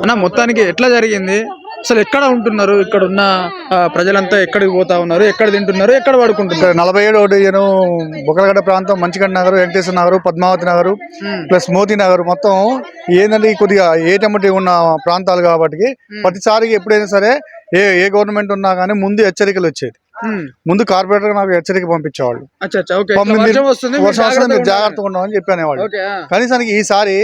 అన్న మొత్తానికి ఎట్లా జరిగింది? అసలు ఎక్కడ ఉంటున్నారు? ఇక్కడ ఉన్న ప్రజలంతా ఎక్కడికి పోతా ఉన్నారు? ఎక్కడ తింటున్నారు? ఎక్కడ పడుకుంటున్నారు? నలభై ఏడు డివిజన్ బుక్కలగడ్డ ప్రాంతం మంచిగడ్డ నగర్ వెంకటేశ్వర నగర్ పద్మావతి నగర్ ప్లస్ మోతీ నగర్. మొత్తం ఏంటంటే కొద్దిగా ఏటమ్మటి ఉన్న ప్రాంతాలు కాబట్టి ప్రతిసారి ఎప్పుడైనా సరే ఏ ఏ గవర్నమెంట్ ఉన్నా కానీ ముందు హెచ్చరికలు వచ్చేది. ముందు కార్పొరేటర్ నాకు హెచ్చరిక పంపించేవాళ్ళు. వర్షం జాగ్రత్తగా చెప్పానేవాళ్ళు. ఓకే ఆ. కనీసానికి ఈసారి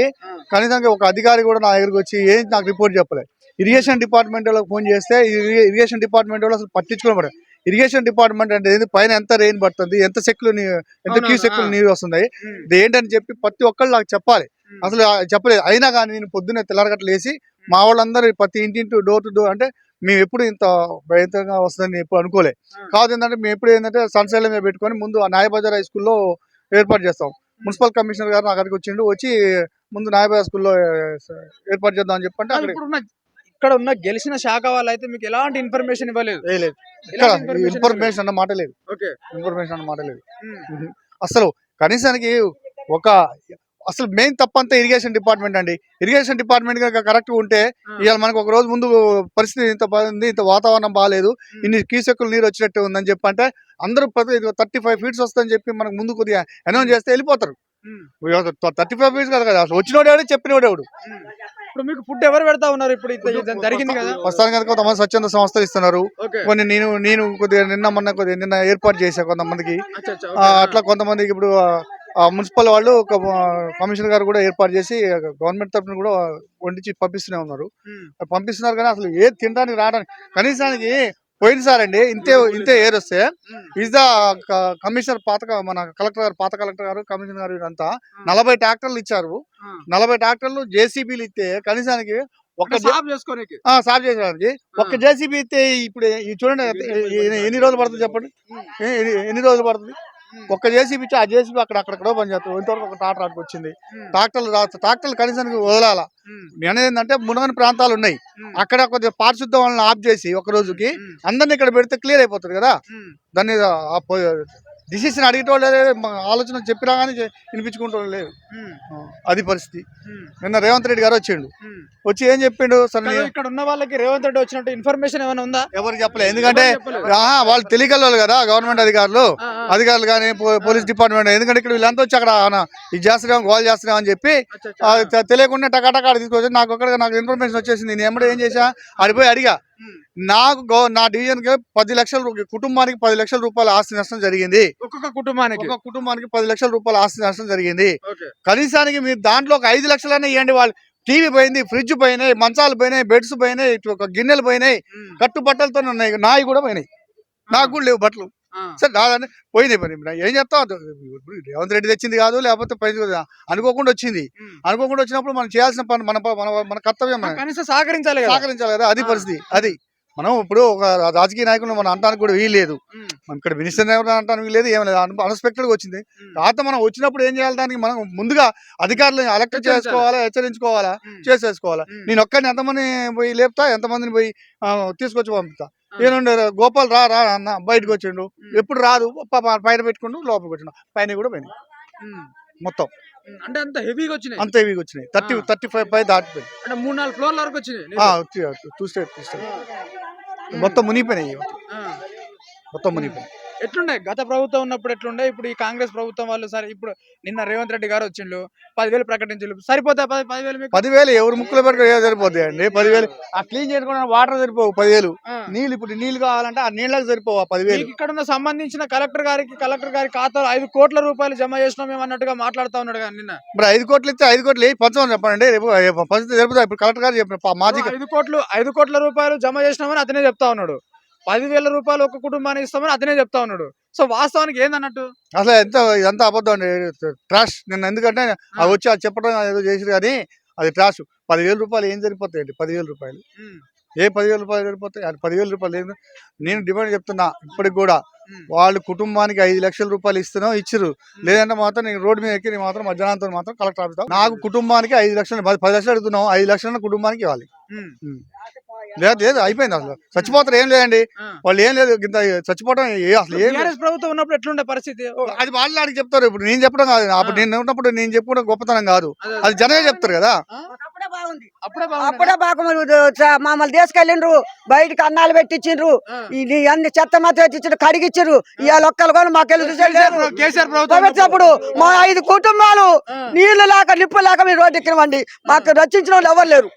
కనీసానికి ఒక అధికారి కూడా నా దగ్గరికి వచ్చి ఏం నాకు రిపోర్ట్ చెప్పలేదు ఇరిగేషన్ డిపార్ట్మెంట్ వాళ్ళకి ఫోన్ చేస్తే ఇరి- ఇరిగేషన్ డిపార్ట్మెంట్ వాళ్ళు అసలు పట్టించుకోలేదు ఇరిగేషన్ డిపార్ట్మెంట్ అంటే ఏంది? పైన ఎంత రెయిన్ పడుతుంది ఎంత సెక్కులు నీ- ఎంత క్యూ సెక్కులు ఆ. నీరు వస్తున్నాయి? ఏంటని చెప్పి ప్రతి ఒక్కళ్ళు నాకు చెప్పాలి. ఉమ్. అసలు చెప్పలేదు. అయినా కానీ నేను పొద్దున్నే తెల్లారగట్లు వేసి మా వాళ్ళందరూ ప్రతి ఇంటింటి డోర్ టు డోర్ అంటే మేము ఎప్పుడు ఇంత భయంకరంగా వస్తుందని ఎప్పుడు అనుకోలే. కాదు ఏంటంటే మేము ఎప్పుడు ఏంటంటే సన్సైడ్ మీద పెట్టుకొని ముందు ఆ న్యాయబజార్ హై స్కూల్లో ఏర్పాటు చేస్తాం. మున్సిపల్ కమిషనర్ గారు అక్కడికి వచ్చిండు వచ్చి ముందు న్యాయబజార్ స్కూల్లో ఏర్పాటు చేద్దాం అని చెప్పంటే ఇక్కడ ఉన్న గెలిచిన శాఖ వాళ్ళు అయితే మీకు ఎలాంటి ఇన్ఫర్మేషన్ ఇవ్వలేదు. ఇన్ఫర్మేషన్ అన్న మాట లేదు. ఇన్ఫర్మేషన్ అన్న మాట లేదు. అసలు కనీసానికి ఒక అసలు మెయిన్ తప్పంతా ఇరిగేషన్ డిపార్ట్మెంట్ అండి ఇరిగేషన్ డిపార్ట్మెంట్ కనుక కరెక్ట్ ఉంటే. ఇవాళ మనకు ఒక రోజు ముందు పరిస్థితి ఇంత బాగుంది ఇంత వాతావరణం బాగాలేదు. ఇన్ని కీసెక్కులు నీరు వచ్చినట్టు ఉందని చెప్పి అంటే అందరూ ప్రతి థర్టీ ఫైవ్ ఫీట్స్ వస్తుందని చెప్పి మనకు ముందు కొద్దిగా అనౌన్స్ చేస్తే వెళ్ళిపోతారు. థర్టీ ఫైవ్ ఫీట్స్ కాదు కదా అసలు వచ్చినోడేవాడు చెప్పినోడేవాడు. ఇప్పుడు మీకు ఫుడ్ ఎవరు పెడతా ఉన్నారు ఇప్పుడు జరిగింది కదా ప్రస్తుతానికి కనుక కొంతమంది స్వచ్ఛంద సంస్థలు ఇస్తున్నారు కొన్ని నేను నేను కొద్దిగా నిన్న మొన్న కొద్దిగా నిన్న ఏర్పాటు చేశా కొంతమందికి. అట్లా కొంతమందికి ఇప్పుడు మున్సిపల్ వాళ్ళు ఒక కమిషనర్ గారు కూడా ఏర్పాటు చేసి గవర్నమెంట్ తరఫున కూడా వండించి పంపిస్తూనే ఉన్నారు. పంపిస్తున్నారు కానీ అసలు ఏది తినడానికి రావడానికి కనీసానికి పోయినసారి అండి ఇంతే ఇంతే ఏర్ వస్తే. ఇస్ ద కమిషనర్ పాత మన కలెక్టర్ గారు పాత కలెక్టర్ గారు కమిషనర్ గారు ఇదంతా నలభై ట్రాక్టర్లు ఇచ్చారు. నలభై ట్రాక్టర్లు జేసీబీలు ఇస్తే కనీసానికి ఒక సాఫ్ చేసుకోనికి. సాఫ్ చేసడానికి ఒక్క జేసీబీ ఇస్తే ఇప్పుడు చూడండి ఎన్ని- రోజులు పడుతుంది చెప్పండి? ఎన్ని రోజులు పడుతుంది? ఒక్క జేసీబీ ఇచ్చి ఆ జేసీబీ అక్కడ అక్కడెక్కడో పని చేస్తాం ఇంతవరకు ఒక ట్రాక్టర్ ఆటకు వచ్చింది. ట్రాక్టర్లు రా- ట్రాక్టర్లు కనీసానికి వదలాల. నేను ఏంటంటే మునగని ప్రాంతాలు ఉన్నాయి. అక్కడ కొద్దిగా పారిశుద్ధ వాళ్ళని ఆఫ్ చేసి ఒక రోజుకి. అందరిని ఇక్కడ పెడితే క్లియర్ అయిపోతుంది కదా. దాన్ని డిసిషన్ అడిగేటోళ్ళు ఆలోచన చెప్పినా కానీ వినిపించుకుంటోళ్ళు లేదు అది పరిస్థితి. నిన్న రేవంత్ రెడ్డి గారు వచ్చిండు. వచ్చి ఏం చెప్పిండు? సరే ఇక్కడ ఉన్న వాళ్ళకి రేవంత్ రెడ్డి వచ్చినట్టు ఇన్ఫర్మేషన్ ఏమైనా ఉందా? ఎవరు చెప్పలేదు ఎందుకంటే వాళ్ళు తెలియగలరు కదా గవర్నమెంట్ అధికారులు. అధికారులు కానీ పోలీస్ డిపార్ట్మెంట్. ఎందుకంటే ఇక్కడ వీళ్ళంతా వచ్చి అక్కడ ఇది చేస్తున్నాం గోల్ చేస్తున్నాం అని చెప్పి తెలియకుండా టకాటకా తీసుకొచ్చి నాకు అక్కడ నాకు ఇన్ఫర్మేషన్ వచ్చేసింది. నేను ఎమ్మడే ఏం చేశా? ఆడిపోయి అడిగా. నాకు నా డివిజన్కి పది లక్షల కుటుంబానికి పది లక్షల రూపాయల ఆస్తి నష్టం జరిగింది. ఒక్కొక్క కుటుంబానికి? ఒక కుటుంబానికి పది లక్షల రూపాయల ఆస్తి నష్టం జరిగింది. కనీసానికి మీరు దాంట్లో ఒక ఐదు లక్షలనే ఇవ్వండి వాళ్ళు టీవీ పోయింది ఫ్రిడ్జ్ పోయినాయి మంచాలు పోయినాయి బెడ్స్ పోయినాయి ఇటు ఒక గిన్నెలు పోయినాయి. కట్టు బట్టలతో ఉన్నాయి నాయి కూడా పోయినాయి. నాకు కూడా లేవు బట్టలు. సరే దాదాపు పోయినాయి పని ఏం చెప్తాం? రేవంత్ రెడ్డి తెచ్చింది కాదు లేకపోతే అనుకోకుండా వచ్చింది. అనుకోకుండా వచ్చినప్పుడు మనం చేయాల్సిన పని మన మన కర్తవ్యం మనం కనీసం సహకరించాలి సహకరించాలి కదా. అది. పరిస్థితి. అది. మనం ఇప్పుడు ఒక రాజకీయ నాయకులు మనం అంటానికి కూడా వీల్లేదు. మనం ఇక్కడ మినిస్టర్ ఎవరు అంటానికి వీల్లేదు ఏం లేదు అన్ఎక్స్పెక్టెడ్గా వచ్చింది. తర్వాత మనం వచ్చినప్పుడు ఏం చేయాలి దానికి మనం ముందుగా అధికారులను హెచ్చరించాలి. చేసుకోవాలా హెచ్చరించుకోవాలా. చేసేసుకోవాలా. నేను ఒక్కడిని ఎంతమంది పోయి లేపుతా ఎంతమందిని పోయి తీసుకొచ్చి పంపుతా. ఏనుండే గోపాల్ రా రా అన్న బయటకు వచ్చిండు. ఎప్పుడు రాదు పైన పెట్టుకుంటూ లోపలికి వచ్చిండు పైన కూడా పోయినాయి. మొత్తం. అంటే అంత హెవీగా వచ్చినాయి అంత ఇవి వచ్చినాయి థర్టీ. థర్టీ ఫైవ్ పై దాటిపోయి అంటే మూడు నాలుగు ఫ్లోర్ల వరకు వచ్చినాయి టూ స్టేట్ టూ స్టేట్ మొత్తం మునిగిపోయినాయి. మొత్తం మునిగిపోయినాయి ఎట్లుండే? గత ప్రభుత్వం ఉన్నప్పుడు ఎట్లుండే? ఇప్పుడు ఈ కాంగ్రెస్ ప్రభుత్వం వాళ్ళు సరే ఇప్పుడు నిన్న రేవంత్ రెడ్డి గారు వచ్చిండు పదివేలు ప్రకటించారు సరిపోతా పది పదివేలు మీకు? పదివేలు ఎవరు ముక్కులు పెట్టుకుని సరిపోతాయి అండి. పదివేలు ఆ క్లీన్ చేసుకున్న వాటర్ సరిపోవు పదివేలు. నీళ్ళు ఇప్పుడు నీళ్ళు కావాలంటే ఆ నీళ్ళకి సరిపోవు ఆ పదివేలు. ఇక్కడ ఉన్న సంబంధించిన కలెక్టర్ గారికి కలెక్టర్ గారి ఖాతాలో ఐదు కోట్ల రూపాయలు జమ చేసినాం మేము అన్నట్టుగా మాట్లాడుతా ఉన్నాడు కదా నిన్న. మరి ఐదు కోట్లు ఇస్తే ఐదు కోట్లు ఏ పంచమని చెప్పండి. రేపు పంచితే జరుపుతా ఇప్పుడు కలెక్టర్ గారు చెప్పిన పా- మాజీ ఐదు కోట్లు ఐదు కోట్ల రూపాయలు జమ చేసినామని అతనే చెప్తా ఉన్నాడు. పదివేల రూపాయలు ఒక కుటుంబానికి ఇస్తామని అతనే చెప్తా ఉన్నాడు. సో వాస్తవానికి ఏందన్నట్టు? అసలు ఎంత ఇదంతా అబద్ధం అండి? ట్రాష్. నిన్న ఎందుకంటే అది వచ్చి అది చెప్పడం ఏదో చేసిరు కానీ అది ట్రాష్. పదివేల రూపాయలు ఏం సరిపోతాయండి పదివేల రూపాయలు. ఏ పదివేల రూపాయలు సరిపోతాయి అది పదివేల రూపాయలు లేదు. నేను డిమాండ్ చెప్తున్నా ఇప్పటికి కూడా. వాళ్ళు కుటుంబానికి ఐదు లక్షల రూపాయలు ఇస్తున్నాం ఇచ్చిరు లేదంటే మాత్రం నేను రోడ్డు మీద ఎక్కి మాత్రం మధ్యాహ్నంతో మాత్రం కలెక్టర్ ఆఫీస్ నాకు కుటుంబానికి ఐదు లక్షలు పది లక్షలు అడుగుతున్నాం ఐదు లక్షల కుటుంబానికి ఇవ్వాలి. లేదు లేదు అయిపోయింది అసలు. చచ్చిపోతారు ఏం లేదండి. వాళ్ళు ఏం లేదు ఇంత చచ్చిపోవడం ఏ అసలు ఏం లేదు. ప్రభుత్వం ఉన్నప్పుడు ఎట్లుండే పరిస్థితి? అది వాళ్ళు అడిగి చెప్తారు. ఇప్పుడు నేను చెప్పడం కాదు. అప్పుడు నేను ఉన్నప్పుడు నేను చెప్పుకోవడం గొప్పతనం కాదు. అదే, జనమే చెప్తారు కదా. అప్పుడే బాగుంది. అప్పుడే బాగుండేనా? అప్పుడే బాగా మమ్మల్ని తీసుకెళ్ళిండ్రు. బయటికి అన్నాలు పెట్టించిండ్రు. ఇది అన్ని చెత్త మత ఎత్తించారు కడిగిచ్చారు ఇవాళ ఒక్కరు కూడా మాకెళ్ళి కేసీఆర్ ప్రభుత్వం మా ఐదు కుటుంబాలు. నీళ్ళు లేక నిప్పు లేక మీరు రోడ్డు ఎక్కినవండి. మాకు రచించిన వాళ్ళు ఎవరు లేరు.